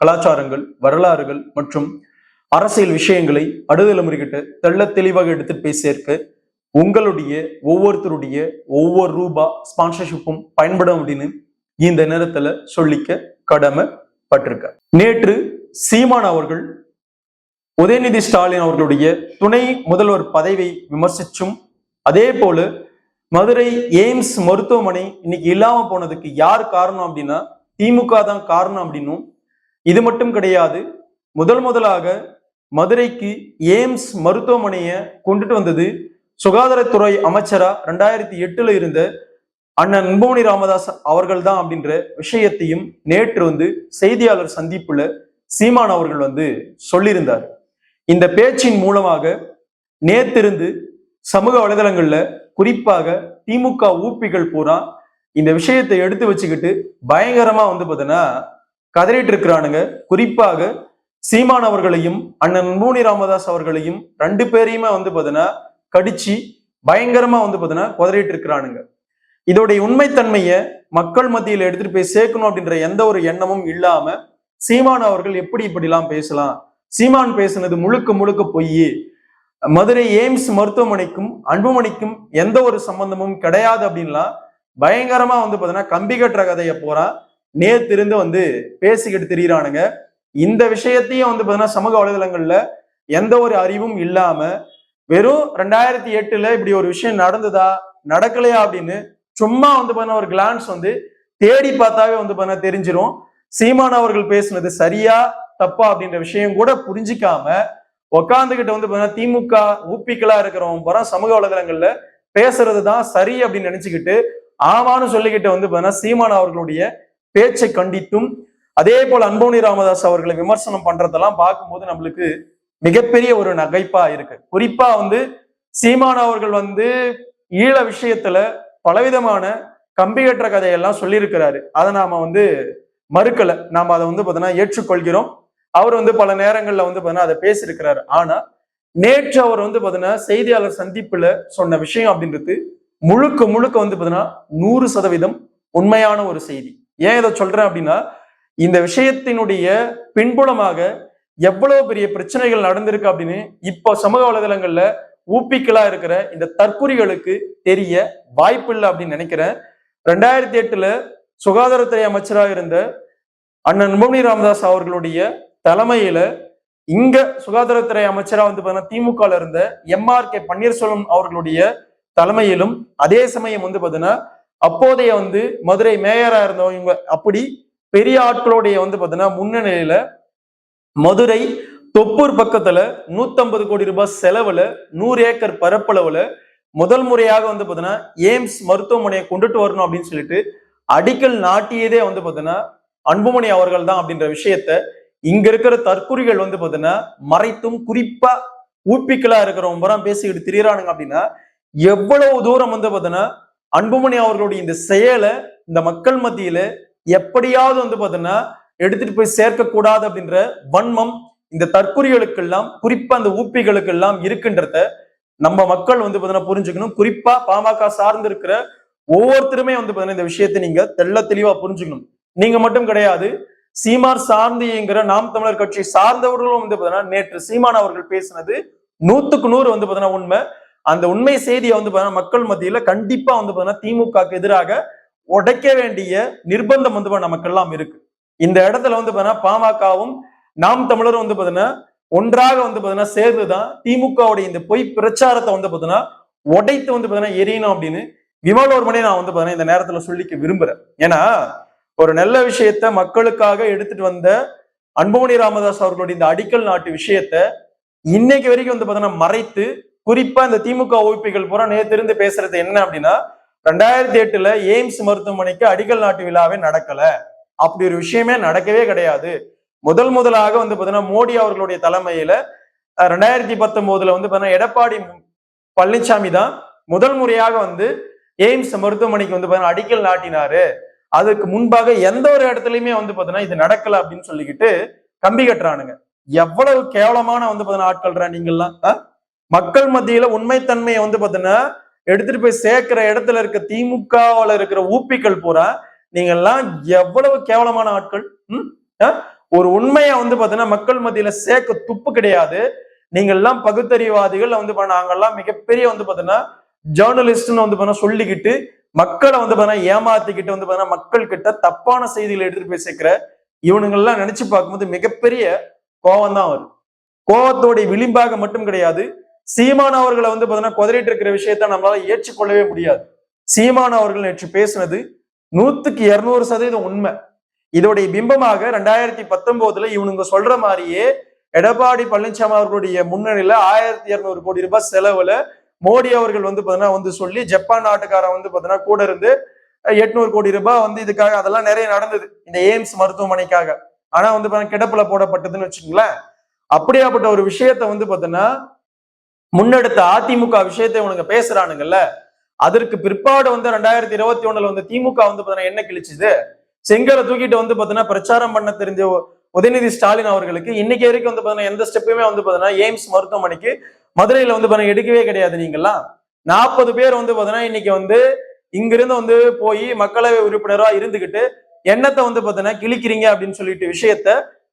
கலாச்சாரங்கள் வரலாறுகள் மற்றும் அரசியல் விஷயங்களை அடுதலைமுறைகிட்ட தெள்ள தெளிவாக எடுத்துட்டு போய் சேர்க்க உங்களுடைய ஒவ்வொருத்தருடைய ஒவ்வொரு ரூபா ஸ்பான்சர்ஷிப்பும் பயன்படும் அப்படின்னு இந்த நேரத்துல சொல்லிக்க கடமைப்பட்டிருக்க. நேற்று சீமான் அவர்கள் உதயநிதி ஸ்டாலின் அவர்களுடைய துணை முதல்வர் பதவியை விமர்சிச்சும் அதே போல மதுரை எய்ம்ஸ் மருத்துவமனை இன்னைக்கு இல்லாம போனதுக்கு யார் காரணம் அப்படின்னா திமுக தான் காரணம் அப்படின்னும் இது மட்டும் கிடையாது முதல் முதலாக மதுரைக்கு எய்ம்ஸ் மருத்துவமனையை கொண்டுட்டு வந்தது சுகாதாரத்துறை அமைச்சரா ரெண்டாயிரத்தி எட்டுல இருந்த அண்ணன் அன்புமணி ராமதாஸ் அவர்கள் தான் அப்படின்ற விஷயத்தையும் நேற்று வந்து செய்தியாளர் சந்திப்புல சீமான் அவர்கள் வந்து சொல்லியிருந்தார். இந்த பேச்சின் மூலமாக நேத்திருந்து சமூக வலைதளங்கள்ல குறிப்பாக திமுக ஊப்பிகள் பூரா இந்த விஷயத்தை எடுத்து வச்சுக்கிட்டு பயங்கரமா வந்து பார்த்தீங்கன்னா கதறிட்டு இருக்கிறானுங்க குறிப்பாக சீமான் அவர்களையும் அண்ணன் அன்பூனி ராமதாஸ் அவர்களையும் ரெண்டு பேரையுமே வந்து பார்த்தீங்கன்னா கடிச்சு பயங்கரமா வந்து பார்த்தீங்கன்னா குதறிட்டு இருக்கிறானுங்க இதோடைய உண்மைத்தன்மையை மக்கள் மத்தியில் எடுத்துட்டு போய் சேர்க்கணும் அப்படின்ற எந்த ஒரு எண்ணமும் இல்லாம சீமான் அவர்கள் எப்படி இப்படிலாம் பேசலாம்? சீமான் பேசுனது முழுக்க முழுக்க பொய் மதுரை எய்ம்ஸ் மருத்துவமனைக்கும் அன்புமணிக்கும் எந்த ஒரு சம்பந்தமும் கிடையாது அப்படின்லாம் பயங்கரமா வந்து பார்த்தீங்கன்னா கம்பி கட்டுற கதையை போறா நேத்திருந்து வந்து பேசிக்கிட்டு திரியிறானுங்க. இந்த விஷயத்தையும் வந்து பாத்தீங்கன்னா சமூக வலைதளங்கள்ல எந்த ஒரு அறிவும் இல்லாம வெறும் ரெண்டாயிரத்தி எட்டுல இப்படி ஒரு விஷயம் நடந்ததா நடக்கலையா அப்படின்னு சும்மா வந்து பாத்தீங்கன்னா ஒரு கிளான்ஸ் வந்து தேடி பார்த்தாவே வந்து பார்த்தீங்கன்னா தெரிஞ்சிடும் சீமான் அவர்கள் பேசுனது சரியா தப்பா அப்படின்ற விஷயம் கூட புரிஞ்சிக்காம உக்காந்துகிட்ட வந்து பாத்தீங்கன்னா திமுக ஊப்பிக்கலா இருக்கிறவங்க பூரா சமூக வலைதளங்கள்ல பேசுறது தான் சரி அப்படின்னு நினைச்சுக்கிட்டு ஆமான்னு சொல்லிக்கிட்டு வந்து பாத்தீங்கன்னா சீமான் அவர்களுடைய பேச்சை கண்டித்தும் அதே போல் அன்போனி ராமதாஸ் அவர்களை விமர்சனம் பண்றதெல்லாம் பார்க்கும்போது நம்மளுக்கு மிகப்பெரிய ஒரு நகைப்பா இருக்கு. குறிப்பா வந்து சீமான் அவர்கள் வந்து ஈழ விஷயத்துல பலவிதமான கம்பிகற்ற கதையெல்லாம் சொல்லியிருக்கிறாரு. அதை நாம வந்து மறுக்கல. நாம அதை வந்து பார்த்தீங்கன்னா ஏற்றுக்கொள்கிறோம். அவர் வந்து பல நேரங்கள்ல வந்து பார்த்தீங்கன்னா அதை பேசியிருக்கிறாரு. ஆனா நேற்று அவர் வந்து பார்த்தீங்கன்னா செய்தியாளர் சந்திப்புல சொன்ன விஷயம் அப்படின்றது முழுக்க முழுக்க வந்து பார்த்தீங்கன்னா நூறு சதவீதம் உண்மையான ஒரு செய்தி. ஏன் இதை சொல்றேன் அப்படின்னா இந்த விஷயத்தினுடைய பின்புலமாக எவ்வளவு பெரிய பிரச்சனைகள் நடந்திருக்கு அப்படின்னு இப்போ சமூக வலைதளங்கள்ல ஊப்பிக்கலா இருக்கிற இந்த தற்குறிகளுக்கு தெரிய வாய்ப்பு இல்லை அப்படின்னு நினைக்கிறேன். ரெண்டாயிரத்தி எட்டுல சுகாதாரத்துறை அமைச்சராக இருந்த அண்ணன் அன்புமணி ராமதாஸ் அவர்களுடைய தலைமையில இங்க சுகாதாரத்துறை அமைச்சரா வந்து பாத்தீங்கன்னா திமுக இருந்த எம்ஆர் கே பன்னீர்செல்வம் அவர்களுடைய தலைமையிலும் அதே சமயம் வந்து பாத்தீங்கன்னா அப்போதைய வந்து மதுரை மேயரா இருந்தவங்க அப்படி பெரிய ஆட்களுடைய வந்து பாத்தீங்கன்னா முன்னணியில மதுரை தொப்பூர் பக்கத்துல நூத்தம்பது கோடி ரூபாய் செலவுல நூறு ஏக்கர் பரப்பளவுல முதல் முறையாக வந்து பாத்தீங்கன்னா எய்ம்ஸ் மருத்துவமனையை கொண்டுட்டு வரணும் அப்படின்னு சொல்லிட்டு அடிக்கல் நாட்டியதே வந்து பாத்தீங்கன்னா அன்புமணி அவர்கள் தான் அப்படின்ற விஷயத்த இங்க இருக்கிற தற்குறிகள் வந்து பாத்தீங்கன்னா மறைத்தும் குறிப்பா ஊப்பிக்கலா இருக்கிறவங்க பேசிக்கிட்டு திரியறானுங்க அப்படின்னா எவ்வளவு தூரம் வந்து பாத்தீங்கன்னா அன்புமணி அவர்களுடைய இந்த செயலை இந்த மக்கள் மத்தியில எப்படியாவது வந்து பார்த்தீங்கன்னா எடுத்துட்டு போய் சேர்க்கக்கூடாது அப்படின்ற வன்மம் இந்த தற்குறிகளுக்கெல்லாம் குறிப்பா அந்த ஊப்பிகளுக்கெல்லாம் இருக்குன்றத நம்ம மக்கள் வந்து பார்த்தீங்கன்னா புரிஞ்சுக்கணும். குறிப்பா பாமக சார்ந்து இருக்கிற ஒவ்வொருத்தருமே வந்து பார்த்தீங்கன்னா இந்த விஷயத்தை நீங்க தெள்ள தெளிவா புரிஞ்சுக்கணும். நீங்க மட்டும் கிடையாது சீமார் சார்ந்து இயங்குற நாம் தமிழர் கட்சி சார்ந்தவர்களும் வந்து பார்த்தீங்கன்னா நேற்று சீமான் அவர்கள் பேசினது நூத்துக்கு நூறு வந்து பார்த்தீங்கன்னா உண்மை. அந்த உண்மை செய்தியை வந்து பாத்தீங்கன்னா மக்கள் மத்தியில கண்டிப்பா வந்து பார்த்தீங்கன்னா திமுகக்கு எதிராக உடைக்க வேண்டிய நிர்பந்தம் வந்து நமக்கெல்லாம் இருக்கு இந்த இடத்துல வந்து பாத்தீங்கன்னா பாமகவும் நாம் தமிழரும் வந்து பாத்தீங்கன்னா ஒன்றாக வந்து பார்த்தீங்கன்னா சேர்ந்துதான் திமுகவுடைய இந்த பொய் பிரச்சாரத்தை வந்து பாத்தீங்கன்னா உடைத்து வந்து பாத்தீங்கன்னா எரியணும் அப்படின்னு விமல் ஒரு மணி நான் வந்து பாத்தீங்கன்னா இந்த நேரத்துல சொல்லிக்க விரும்புறேன் ஏன்னா ஒரு நல்ல விஷயத்த மக்களுக்காக எடுத்துட்டு வந்த அன்புமணி ராமதாஸ் அவர்களுடைய இந்த அடிக்கல் நாட்டு விஷயத்த இன்னைக்கு வரைக்கும் வந்து பார்த்தீங்கன்னா மறைத்து குறிப்பா இந்த திமுக உறுப்பிகள் பூரா நேத்திருந்து பேசுறது என்ன அப்படின்னா ரெண்டாயிரத்தி எட்டுல எய்ம்ஸ் மருத்துவமனைக்கு அடிக்கல் நாட்டு விழாவே நடக்கல. அப்படி ஒரு விஷயமே நடக்கவே கிடையாது. முதல் முதலாக வந்து பாத்தீங்கன்னா மோடி அவர்களுடைய தலைமையில ரெண்டாயிரத்தி பத்தொன்பதுல வந்து பாத்தீங்கன்னா எடப்பாடி பழனிசாமி தான் முதல் முறையாக வந்து எய்ம்ஸ் மருத்துவமனைக்கு வந்து பாத்தீங்கன்னா அடிக்கல் நாட்டினாரு. அதுக்கு முன்பாக எந்த ஒரு இடத்துலயுமே வந்து பாத்தீங்கன்னா இது நடக்கல அப்படின்னு சொல்லிக்கிட்டு கம்பி கட்டுறானுங்க. எவ்வளவு கேவலமான வந்து பாத்தீங்கன்னா ஆட்கள்ரா நீங்கள்லாம் ஆஹ் மக்கள் மத்தியில உண்மைத்தன்மையை வந்து பாத்தீங்கன்னா எடுத்துட்டு போய் சேர்க்கிற இடத்துல இருக்க திமுகவில் இருக்கிற ஊப்பிகள் பூரா நீங்க எல்லாம் எவ்வளவு கேவலமான ஆட்கள் ம்? ஆ? ஒரு உண்மையை வந்து பாத்தீங்கன்னா மக்கள் மத்தியில சேர்க்க துப்பு கிடையாது நீங்க எல்லாம் பகுத்தறிவாதிகள் வந்து நாங்கெல்லாம் மிகப்பெரிய வந்து பாத்தீங்கன்னா ஜேர்னலிஸ்ட்னு வந்து பாத்தீங்கன்னா சொல்லிக்கிட்டு மக்களை வந்து பாத்தீங்கன்னா ஏமாத்திக்கிட்டு வந்து பாத்தீங்கன்னா மக்கள் கிட்ட தப்பான செய்திகளை எடுத்துட்டு போய் சேர்க்கிற இவனுங்கெல்லாம் நினைச்சு பார்க்கும்போது மிகப்பெரிய கோவம் தான் வரும் கோவத்தோடைய விளிம்பாக மட்டும் கிடையாது சீமான் அவர்களை வந்து பார்த்தீங்கன்னா குதறிட்டு இருக்கிற விஷயத்த நம்மளால ஏற்றுக்கொள்ளவே முடியாது. சீமான் அவர்கள் நேற்று பேசினது நூத்துக்கு இருநூறு சதவீதம் உண்மை. இதோடைய பிம்பமாக ரெண்டாயிரத்தி பத்தொன்பதுல இவனுங்க சொல்ற மாதிரியே எடப்பாடி பழனிசாமி அவர்களுடைய முன்னணியில ஆயிரத்தி இருநூறு கோடி ரூபாய் செலவுல மோடி அவர்கள் வந்து பார்த்தீங்கன்னா வந்து சொல்லி ஜப்பான் நாட்டுக்காரன் வந்து பாத்தீங்கன்னா கூட இருந்து எட்நூறு கோடி ரூபாய் வந்து இதுக்காக அதெல்லாம் நிறைய நடந்தது. இந்த எய்ம்ஸ் மருத்துவமனைக்காக. ஆனா வந்து பார்த்தீங்கன்னா கிடப்புல போடப்பட்டதுன்னு வச்சுங்களேன் அப்படியாப்பட்ட ஒரு விஷயத்த வந்து பாத்தீங்கன்னா முன்னெடுத்த அதிமுக விஷயத்தை இவனுங்க பேசுறானுங்கல்ல அதற்கு பிற்பாடு வந்து ரெண்டாயிரத்தி இருபத்தி ஒண்ணுல வந்து திமுக வந்து பாத்தீங்கன்னா என்ன கிழிச்சுது? செங்கலை தூக்கிட்டு வந்து பாத்தீங்கன்னா பிரச்சாரம் பண்ண தெரிஞ்ச உதயநிதி ஸ்டாலின் அவர்களுக்கு இன்னைக்கு வரைக்கும் வந்து பாத்தீங்கன்னா எந்த ஸ்டெப்புமே வந்து பாத்தீங்கன்னா எய்ம்ஸ் மருத்துவமனைக்கு மதுரையில வந்து பாத்தீங்கன்னா எடுக்கவே கிடையாது நீங்கெல்லாம் நாற்பது பேர் வந்து பாத்தீங்கன்னா இன்னைக்கு வந்து இங்கிருந்து வந்து போய் மக்களவை உறுப்பினரா இருந்துகிட்டு எண்ணத்தை வந்து பாத்தீங்கன்னா கிழிக்கிறீங்க அப்படின்னு சொல்லிட்டு விஷயத்த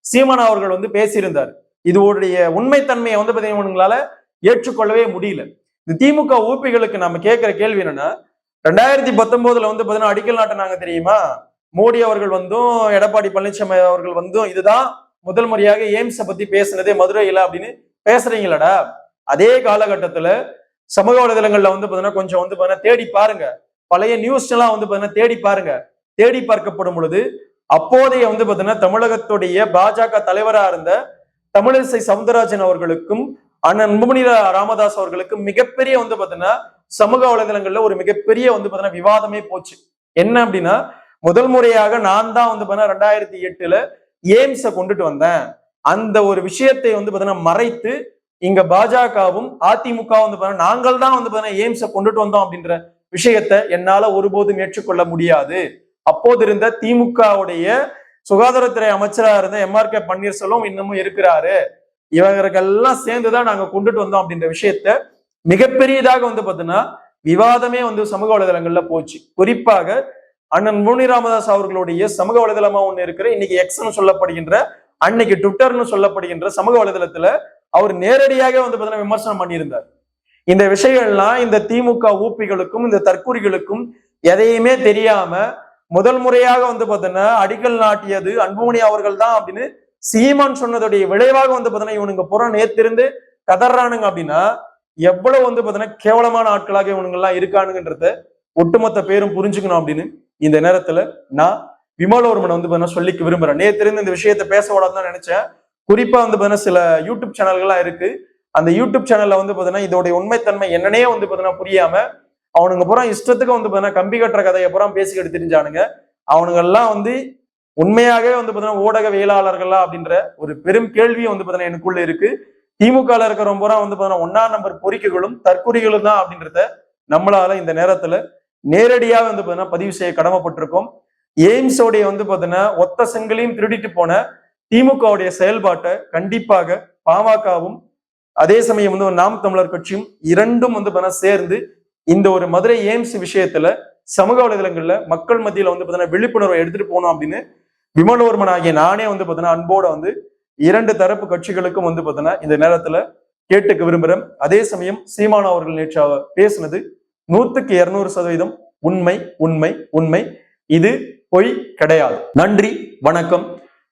சீமான் அவர்கள் வந்து பேசியிருந்தார். இதோடைய உண்மைத்தன்மையை வந்து பாத்தீங்கன்னா ஏற்றுக்கொள்ளவே முடியல. இந்த திமுக ஊப்பிகளுக்கு நம்ம கேட்கிற கேள்வி என்னன்னா ரெண்டாயிரத்தி பத்தொன்பதுல வந்து பாத்தீங்கன்னா அடிக்கல் நாட்டினாங்க தெரியுமா? மோடி அவர்கள் வந்தும் எடப்பாடி பழனிசாமி அவர்கள் வந்தும் இதுதான் முதல் முறையாக எய்ம்ஸை பத்தி பேசுனதே மதுரையில அப்படின்னு பேசுறீங்களடா? அதே காலகட்டத்துல சமூக வலைதளங்கள்ல வந்து பாத்தீங்கன்னா கொஞ்சம் வந்து பாத்தீங்கன்னா தேடி பாருங்க. பழைய நியூஸ் எல்லாம் வந்து பாத்தீங்கன்னா தேடி பாருங்க. தேடி பார்க்கப்படும் பொழுது அப்போதைய வந்து பாத்தீங்கன்னா தமிழகத்துடைய பாஜக தலைவரா இருந்த தமிழிசை சவுந்தரராஜன் அவர்களுக்கும் அண்ணன் அன்புமணி ராமதாஸ் அவர்களுக்கு மிகப்பெரிய வந்து பாத்தீங்கன்னா சமூக வலைதளங்கள்ல ஒரு மிகப்பெரிய வந்து பாத்தீங்கன்னா விவாதமே போச்சு. என்ன அப்படின்னா முதல் முறையாக நான் தான் வந்து பாத்தீங்கன்னா ரெண்டாயிரத்தி எட்டுல எய்ம்ஸை கொண்டுட்டு வந்தேன். அந்த ஒரு விஷயத்தை வந்து பாத்தீங்கன்னா மறைத்து இங்க பாஜகவும் அதிமுக வந்து பாத்தீங்கன்னா நாங்கள் தான் வந்து பாத்தீங்கன்னா எய்ம்ஸை கொண்டுட்டு வந்தோம் அப்படின்ற விஷயத்தை என்னால ஒருபோதும் ஏற்றுக்கொள்ள முடியாது. அப்போது இருந்த திமுகவுடைய சுகாதாரத்துறை அமைச்சராக இருந்த எம்ஆர் கே பன்னீர்செல்வம் இன்னமும் இருக்கிறாரு. இவங்களுக்கெல்லாம் சேர்ந்துதான் நாங்க கொண்டுட்டு வந்தோம் அப்படின்ற விஷயத்த மிகப்பெரியதாக வந்து பாத்தீங்கன்னா விவாதமே வந்து சமூக வலைதளங்கள்ல போச்சு. குறிப்பாக அண்ணன் முனி ராமதாஸ் அவர்களுடைய சமூக வலைதளமா ஒண்ணு இருக்கிற இன்னைக்கு எக்ஸ்னு சொல்லப்படுகின்ற அன்னைக்கு ட்விட்டர்னு சொல்லப்படுகின்ற சமூக வலைதளத்துல அவர் நேரடியாக வந்து பாத்தீங்கன்னா விமர்சனம் பண்ணியிருந்தார். இந்த விஷயங்கள்லாம் இந்த திமுக ஊப்பிகளுக்கும் இந்த தற்கூரிகளுக்கும் எதையுமே தெரியாம முதல் முறையாக வந்து பாத்தீங்கன்னா அடிக்கல் நாட்டியது அன்புமணி அவர்கள் தான் அப்படின்னு சீமான் சொன்னதுடைய விளைவாக வந்து பார்த்தீங்கன்னா இவனுங்க புறம் நேத்திருந்து கதறானுங்க அப்படின்னா எவ்வளவு வந்து பார்த்தீங்கன்னா கேவலமான ஆட்களாக இவனுங்க எல்லாம் இருக்கானுங்கன்றத ஒட்டுமொத்த பேரும் புரிஞ்சுக்கணும் அப்படின்னு இந்த நேரத்துல நான் விமலோர்மனை வந்து பார்த்தீங்கன்னா சொல்லிக்க விரும்புறேன். நேத்திருந்து இந்த விஷயத்த பேச கூடாதுன்னு தான் நினைச்சேன். குறிப்பா வந்து பார்த்தீங்கன்னா சில யூடியூப் சேனல்கள்லாம் இருக்கு. அந்த யூடியூப் சேனல்ல வந்து பார்த்தீங்கன்னா இதோடைய உண்மைத்தன்மை என்னன்னே வந்து பார்த்தீங்கன்னா புரியாம அவனுங்க புறம் இஷ்டத்துக்கு வந்து பார்த்தீங்கன்னா கம்பி கட்டுற கதையை புறம் பேசிக்கிட்டு தெரிஞ்சானுங்க. அவனுங்க எல்லாம் வந்து உண்மையாகவே வந்து பாத்தீங்கன்னா ஊடகவியலாளர்களா அப்படின்ற ஒரு பெரும் கேள்வியும் வந்து பாத்தீங்கன்னா எனக்குள்ள இருக்கு. திமுக இருக்கிற ரொம்ப வந்து பாத்தீங்கன்னா ஒன்னா நம்பர் பொறிக்கைகளும் தற்கொலைகளும் தான் அப்படின்றத நம்மளால இந்த நேரத்துல நேரடியாக வந்து பாத்தீங்கன்னா பதிவு செய்ய கடமைப்பட்டிருக்கோம். எய்ம்ஸோடைய வந்து பாத்தீங்கன்னா ஒத்த செங்கலையும் திருடிட்டு போன திமுகவுடைய செயல்பாட்டை கண்டிப்பாக பாமகவும் அதே சமயம் வந்து ஒரு நாம் தமிழர் கட்சியும் இரண்டும் வந்து பாத்தீங்கன்னா சேர்ந்து இந்த ஒரு மதுரை எய்ம்ஸ் விஷயத்துல சமூக வலைதளங்கள்ல மக்கள் மத்தியில வந்து பாத்தீங்கன்னா விழிப்புணர்வை எடுத்துட்டு போனோம் அப்படின்னு விமலோர்மன் ஆகிய நானே வந்து பார்த்தீங்கன்னா அன்போட வந்து இரண்டு தரப்பு கட்சிகளுக்கும் வந்து பார்த்தீங்கன்னா இந்த நேரத்துல கேட்டுக்க விரும்புகிறேன் அதே சமயம் சீமான் அவர்கள் நேற்று பேசினது நூத்துக்கு இருநூறு சதவீதம் உண்மை உண்மை உண்மை. இது பொய் கிடையாது. நன்றி வணக்கம்.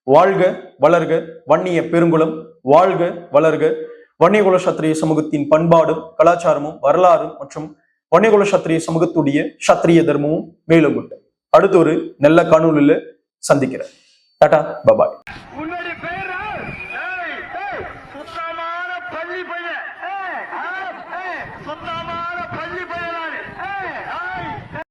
வாழ்க வளர்க வன்னிய பெருங்குளம். வாழ்க வளர்க. வன்னியகுல சத்திரிய சமூகத்தின் பண்பாடும் கலாச்சாரமும் வரலாறும் மற்றும் வன்னியகுல சத்திரிய சமூகத்துடைய சத்திரிய தர்மமும் மேலும் அடுத்த ஒரு நல்ல காணொலியில் சந்திக்கிறேன் டாடா பபாய் உண்மை